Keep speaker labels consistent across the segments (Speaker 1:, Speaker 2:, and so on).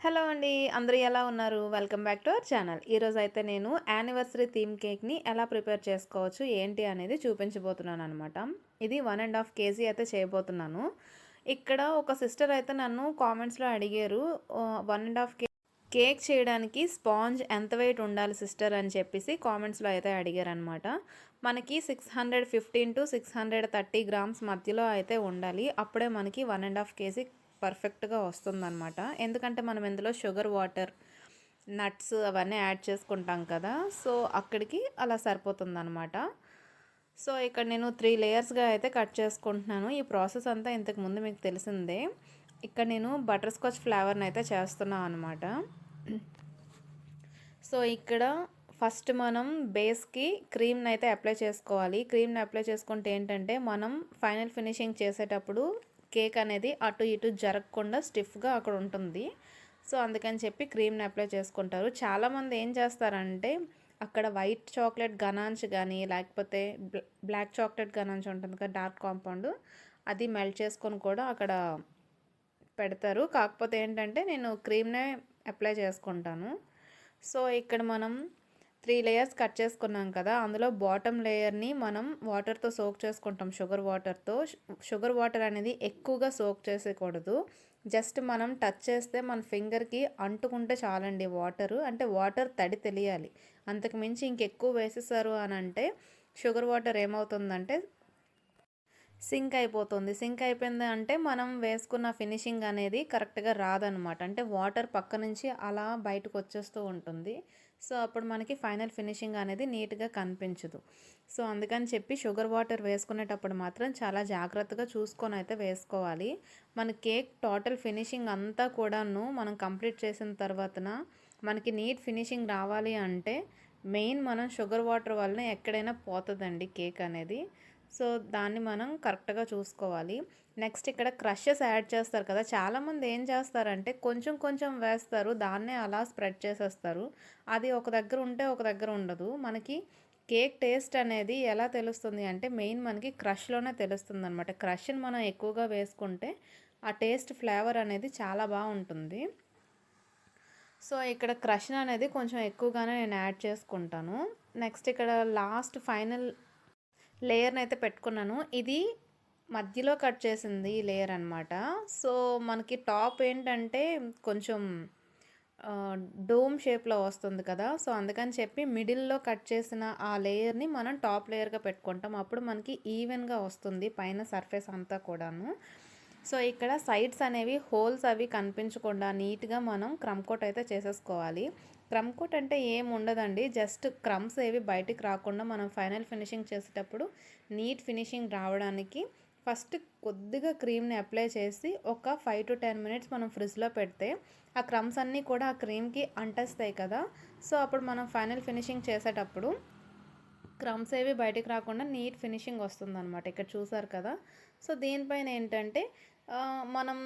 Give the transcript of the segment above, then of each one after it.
Speaker 1: Hello అండి అందరూ ఎలా ఉన్నారు? Welcome back to our channel. ఈరోజు అయితే నేను యానివర్సరీ థీమ్ కేక్ని ఎలా ప్రిపేర్ చేసుకోవచ్చు ఏంటి అనేది చూపించబోతున్నాను అనమాట ఇది వన్ అండ్ హాఫ్ కేజీ అయితే చేయబోతున్నాను. ఇక్కడ ఒక సిస్టర్ అయితే నన్ను కామెంట్స్లో అడిగారు one and half K cake చేయడానికి స్పాంజ్ ఎంత వెయిట్ ఉండాలి సిస్టర్? అని చెప్పేసి కామెంట్స్లో అయితే అడిగారు అనమాట మనకి six hundred fifteen to six hundred thirty grams మధ్యలో అయితే ఉండాలి. అప్పుడే మనకి వన్ అండ్ హాఫ్ కేజీ పర్ఫెక్ట్గా వస్తుందన్నమాట. ఎందుకంటే మనం ఇందులో షుగర్ వాటర్ నట్స్ అవన్నీ యాడ్ చేసుకుంటాం కదా సో అక్కడికి అలా సరిపోతుందన్నమాట. సో ఇక్కడ నేను త్రీ లేయర్స్గా అయితే కట్ చేసుకుంటున్నాను. ఈ ప్రాసెస్ అంతా ఇంతకు ముందు మీకు తెలిసిందే. ఇక్కడ నేను బటర్ స్కాచ్ ఫ్లేవర్ని అయితే చేస్తున్నాను అనమాట సో ఇక్కడ ఫస్ట్ మనం బేస్కి క్రీమ్ని అయితే అప్లై చేసుకోవాలి. క్రీమ్ని అప్లై చేసుకుంటే ఏంటంటే మనం ఫైనల్ ఫినిషింగ్ చేసేటప్పుడు కేక్ అనేది అటు ఇటు జరగకుండా స్టిఫ్గా అక్కడ ఉంటుంది. సో అందుకని చెప్పి క్రీమ్ని అప్లై చేసుకుంటారు. చాలామంది ఏం చేస్తారంటే అక్కడ వైట్ చాక్లెట్ గనాన్స్ కానీ లేకపోతే బ్లాక్ చాక్లెట్ గనాన్స్ ఉంటుంది కదా డార్క్ కాంపౌండ్ అది మెల్ట్ చేసుకొని కూడా అక్కడ పెడతారు. కాకపోతే ఏంటంటే నేను క్రీమ్నే అప్లై చేసుకుంటాను. సో ఇక్కడ మనం త్రీ లేయర్స్ కట్ చేసుకున్నాం కదా అందులో బాటమ్ లేయర్ని మనం వాటర్తో సోక్ చేసుకుంటాం షుగర్ వాటర్తో. షుగర్ వాటర్ అనేది ఎక్కువగా సోక్ చేసేయకూడదు జస్ట్ మనం టచ్ చేస్తే మన ఫింగర్కి అంటుకుంటే చాలండి వాటరు. అంటే వాటర్ తడి తెలియాలి. అంతకు మించి ఇంకెక్కువ వేసేసారు అని అంటే షుగర్ వాటర్ ఏమవుతుందంటే సింక్ అయిపోతుంది. సింక్ అయిపోయింది అంటే మనం వేసుకున్న ఫినిషింగ్ అనేది కరెక్ట్గా రాదనమాట. అంటే వాటర్ పక్క నుంచి అలా బయటకు వచ్చేస్తూ ఉంటుంది. సో అప్పుడు మనకి ఫైనల్ ఫినిషింగ్ అనేది నీట్గా కనిపించదు. సో అందుకని చెప్పి షుగర్ వాటర్ వేసుకునేటప్పుడు మాత్రం చాలా జాగ్రత్తగా చూసుకొని అయితే వేసుకోవాలి. మన కేక్ టోటల్ ఫినిషింగ్ అంతా కూడాను మనం కంప్లీట్ చేసిన తర్వాతన మనకి నీట్ ఫినిషింగ్ రావాలి అంటే మెయిన్ మనం షుగర్ వాటర్ వలన ఎక్కడైనా పోతుందండి కేక్ అనేది. సో దాన్ని మనం కరెక్ట్గా చూసుకోవాలి. నెక్స్ట్ ఇక్కడ క్రషెస్ యాడ్ చేస్తారు కదా చాలామంది ఏం చేస్తారంటే కొంచెం కొంచెం వేస్తారు దాన్నే అలా స్ప్రెడ్ చేసేస్తారు. అది ఒక దగ్గర ఉంటే ఒక దగ్గర ఉండదు. మనకి కేక్ టేస్ట్ అనేది ఎలా తెలుస్తుంది అంటే మెయిన్ మనకి క్రష్లోనే తెలుస్తుంది అనమాట క్రష్ని మనం ఎక్కువగా వేసుకుంటే ఆ టేస్ట్ ఫ్లేవర్ అనేది చాలా బాగుంటుంది. సో ఇక్కడ క్రష్ అనేది కొంచెం ఎక్కువగానే నేను యాడ్ చేసుకుంటాను. నెక్స్ట్ ఇక్కడ లాస్ట్ ఫైనల్ లేయర్ని అయితే పెట్టుకున్నాను. ఇది మధ్యలో కట్ చేసింది ఈ లేయర్ అనమాట సో మనకి టాప్ ఏంటంటే కొంచెం డోమ్ షేప్లో వస్తుంది కదా. సో అందుకని చెప్పి మిడిల్లో కట్ చేసిన ఆ లేయర్ని మనం టాప్ లేయర్గా పెట్టుకుంటాం. అప్పుడు మనకి ఈవెన్గా వస్తుంది పైన సర్ఫేస్ అంతా కూడాను. సో ఇక్కడ సైడ్స్ అనేవి హోల్స్ అవి కనిపించకుండా నీట్గా మనం క్రమ్కోట్ అయితే చేసేసుకోవాలి. క్రమ్ కోట్ అంటే ఏం ఉండదండి. జస్ట్ క్రమ్స్ ఏవి బయటికి రాకుండా మనం ఫైనల్ ఫినిషింగ్ చేసేటప్పుడు నీట్ ఫినిషింగ్ రావడానికి ఫస్ట్ కొద్దిగా క్రీమ్ని అప్లై చేసి ఒక ఫైవ్ టు టెన్ మినిట్స్ మనం ఫ్రిడ్జ్లో పెడితే ఆ క్రమ్స్ అన్నీ కూడా ఆ క్రీమ్కి అంటేస్తాయి కదా. సో అప్పుడు మనం ఫైనల్ ఫినిషింగ్ చేసేటప్పుడు క్రమ్స్ ఏవి బయటికి రాకుండా నీట్ ఫినిషింగ్ వస్తుందన్నమాట. ఇక్కడ చూసారు కదా. సో దీనిపైన ఏంటంటే మనం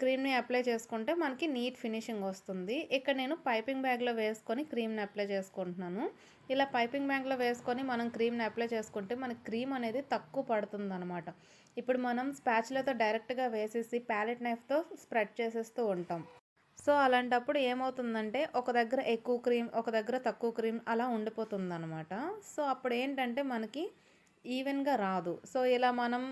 Speaker 1: క్రీమ్ని అప్లై చేసుకుంటే మనకి నీట్ ఫినిషింగ్ వస్తుంది. ఇక్కడ నేను పైపింగ్ బ్యాగ్లో వేసుకొని క్రీమ్ని అప్లై చేసుకుంటున్నాను. ఇలా పైపింగ్ బ్యాగ్లో వేసుకొని మనం క్రీమ్ని అప్లై చేసుకుంటే మనకి క్రీమ్ అనేది తక్కువ పడుతుంది అనమాట ఇప్పుడు మనం స్పాచ్లతో డైరెక్ట్గా వేసేసి ప్యాలెట్ నైఫ్తో స్ప్రెడ్ చేసేస్తూ ఉంటాం. సో అలాంటప్పుడు ఏమవుతుందంటే ఒక దగ్గర ఎక్కువ క్రీమ్ ఒక దగ్గర తక్కువ క్రీమ్ అలా ఉండిపోతుంది అనమాట సో అప్పుడు ఏంటంటే మనకి ఈవెన్గా రాదు. సో ఇలా మనం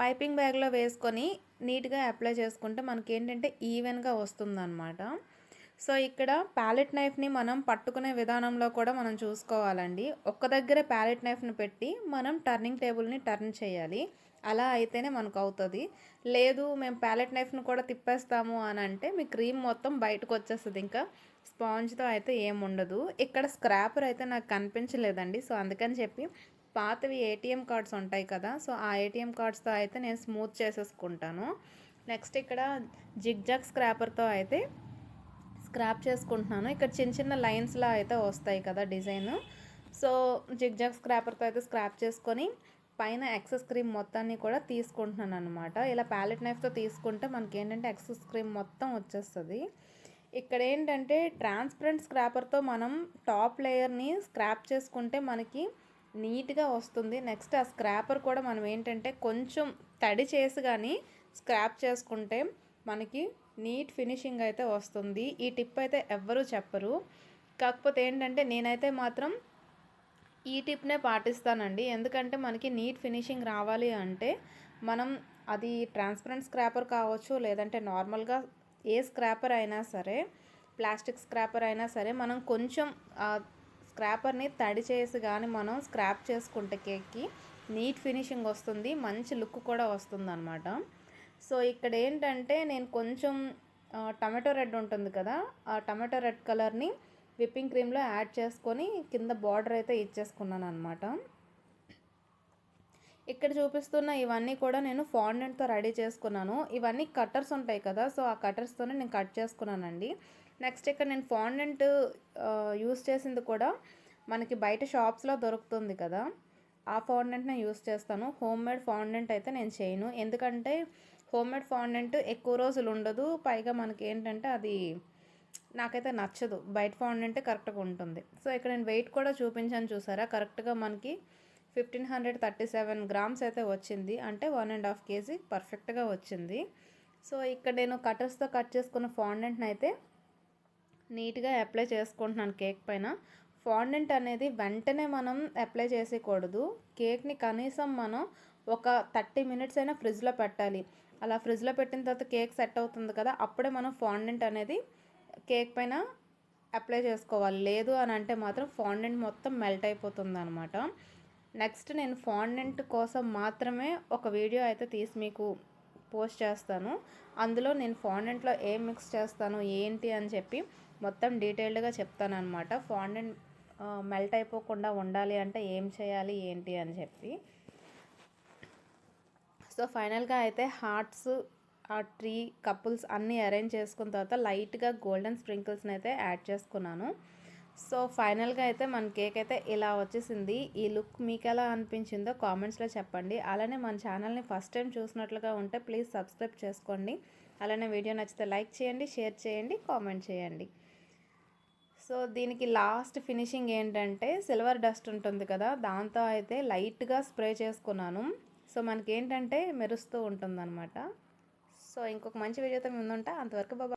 Speaker 1: పైపింగ్ బ్యాగ్లో వేసుకొని నీట్గా అప్లై చేసుకుంటే మనకి ఏంటంటే ఈవెన్గా వస్తుందన్నమాట. సో ఇక్కడ ప్యాలెట్ నైఫ్ని మనం పట్టుకునే విధానంలో కూడా మనం చూసుకోవాలండి. ఒక్క దగ్గర ప్యాలెట్ నైఫ్ని పెట్టి మనం టర్నింగ్ టేబుల్ని టర్న్ చేయాలి. అలా అయితేనే మనకు అవుతుంది లేదు మేము ప్యాలెట్ నైఫ్ని కూడా తిప్పేస్తాము అని అంటే మీ క్రీమ్ మొత్తం బయటకు వచ్చేస్తుంది ఇంకా స్పాంజ్తో అయితే ఏముండదు. ఇక్కడ స్క్రాపర్ అయితే నాకు కనిపించలేదండి. సో అందుకని చెప్పి పాతవి ఏటీఎం కార్డ్స్ ఉంటాయి కదా సో ఆ ఏటీఎం కార్డ్స్తో అయితే నేను స్మూత్ చేసేసుకుంటాను. నెక్స్ట్ ఇక్కడ జిగ్జాగ్ స్క్రాపర్తో అయితే స్క్రాప్ చేసుకుంటున్నాను. ఇక్కడ చిన్న చిన్న లైన్స్లా అయితే వస్తాయి కదా డిజైన్. సో జిగ్జాగ్ స్క్రాపర్తో అయితే స్క్రాప్ చేసుకొని పైన ఎక్సెస్ క్రీమ్ మొత్తాన్ని కూడా తీసుకుంటున్నాను అనమాట ఇలా ప్యాలెట్ నైఫ్తో తీసుకుంటే మనకి ఏంటంటే ఎక్సెస్ క్రీమ్ మొత్తం వచ్చేస్తుంది. ఇక్కడ ఏంటంటే ట్రాన్స్పరెంట్ స్క్రాపర్తో మనం టాప్ లేయర్ని స్క్రాప్ చేసుకుంటే మనకి నీట్గా వస్తుంది. నెక్స్ట్ ఆ స్క్రాపర్ కూడా మనం ఏంటంటే కొంచెం తడి చేసి కానీ స్క్రాప్ చేసుకుంటే మనకి నీట్ ఫినిషింగ్ అయితే వస్తుంది. ఈ టిప్ అయితే ఎవ్వరూ చెప్పరు. కాకపోతే ఏంటంటే నేనైతే మాత్రం ఈ టిప్నే పాటిస్తానండి. ఎందుకంటే మనకి నీట్ ఫినిషింగ్ రావాలి అంటే మనం అది ట్రాన్స్పరెంట్ స్క్రాపర్ కావచ్చు లేదంటే నార్మల్గా ఏ స్క్రాపర్ అయినా సరే ప్లాస్టిక్ స్క్రాపర్ అయినా సరే మనం కొంచెం స్క్రాపర్ని తడి చేసి కానీ మనం స్క్రాప్ చేసుకుంటే కేక్కి నీట్ ఫినిషింగ్ వస్తుంది మంచి లుక్ కూడా వస్తుంది అనమాట సో ఇక్కడ ఏంటంటే నేను కొంచెం టమాటో రెడ్ ఉంటుంది కదా ఆ టమాటో రెడ్ కలర్ని విప్పింగ్ క్రీమ్లో యాడ్ చేసుకొని కింద బార్డర్ అయితే ఇచ్చేసుకున్నాను అనమాట ఇక్కడ చూపిస్తున్న ఇవన్నీ కూడా నేను ఫాండెంట్తో రెడీ చేసుకున్నాను. ఇవన్నీ కట్టర్స్ ఉంటాయి కదా సో ఆ కట్టర్స్తోనే నేను కట్ చేసుకున్నానండి. నెక్స్ట్ ఇక్కడ నేను ఫాండెంట్ యూస్ చేసింది కూడా మనకి బయట షాప్స్లో దొరుకుతుంది కదా. ఆ ఫాండెంట్ నేను యూస్ చేస్తాను. హోమ్ మేడ్ ఫాండెంట్ అయితే నేను చేయను. ఎందుకంటే హోమ్ మేడ్ ఫాండెంట్ ఎక్కువ రోజులు ఉండదు. పైగా మనకి ఏంటంటే అది నాకైతే నచ్చదు. బయట ఫాండెంటే కరెక్ట్గా ఉంటుంది. సో ఇక్కడ నేను వెయిట్ కూడా చూపించాను చూసారా? కరెక్ట్గా మనకి fifteen hundred thirty seven grams అయితే వచ్చింది. అంటే వన్ అండ్ హాఫ్ కేజీ పర్ఫెక్ట్గా వచ్చింది. సో ఇక్కడ నేను కటర్స్తో కట్ చేసుకున్న ఫాండెంట్ని అయితే నీట్గా అప్లై చేసుకుంటున్నాను కేక్ పైన. ఫాండెంట్ అనేది వెంటనే మనం అప్లై చేసేయకూడదు. కేక్ని కనీసం మనం ఒక థర్టీ మినిట్స్ అయినా ఫ్రిడ్జ్లో పెట్టాలి. అలా ఫ్రిడ్జ్లో పెట్టిన తర్వాత కేక్ సెట్ అవుతుంది కదా అప్పుడే మనం ఫాండెంట్ అనేది కేక్ పైన అప్లై చేసుకోవాలి. లేదు అని అంటే మాత్రం ఫాండెంట్ మొత్తం మెల్ట్ అయిపోతుంది అనమాట నెక్స్ట్ నేను ఫాండెంట్ కోసం మాత్రమే ఒక వీడియో అయితే తీసి మీకు పోస్ట్ చేస్తాను. అందులో నేను ఫాండెంట్లో ఏం మిక్స్ చేస్తాను ఏంటి అని చెప్పి మొత్తం డీటెయిల్డ్గా చెప్తాను అనమాట ఫాండెంట్ మెల్ట్ అయిపోకుండా ఉండాలి అంటే ఏం చేయాలి ఏంటి అని చెప్పి. సో ఫైనల్గా అయితే హార్ట్స్ ఆ ట్రీ కపుల్స్ అన్నీ అరేంజ్ చేసుకున్న తర్వాత లైట్గా గోల్డెన్ స్ప్రింకిల్స్ని అయితే యాడ్ చేసుకున్నాను. సో ఫైనల్గా అయితే మన కేక్ అయితే ఇలా వచ్చేసింది. ఈ లుక్ మీకు ఎలా అనిపించిందో కామెంట్స్లో చెప్పండి. అలానే మన ఛానల్ని ఫస్ట్ టైం చూసినట్లుగా ఉంటే ప్లీజ్ సబ్స్క్రైబ్ చేసుకోండి. అలానే వీడియో నచ్చితే లైక్ చేయండి షేర్ చేయండి కామెంట్ చేయండి. సో దీనికి లాస్ట్ ఫినిషింగ్ ఏంటంటే సిల్వర్ డస్ట్ ఉంటుంది కదా దాంతో అయితే లైట్గా స్ప్రే చేసుకున్నాను. సో మనకి ఏంటంటే మెరుస్తూ ఉంటుందన్నమాట. సో ఇంకొక మంచి వీడియోతో ముందుంటా. అంతవరకు బాబా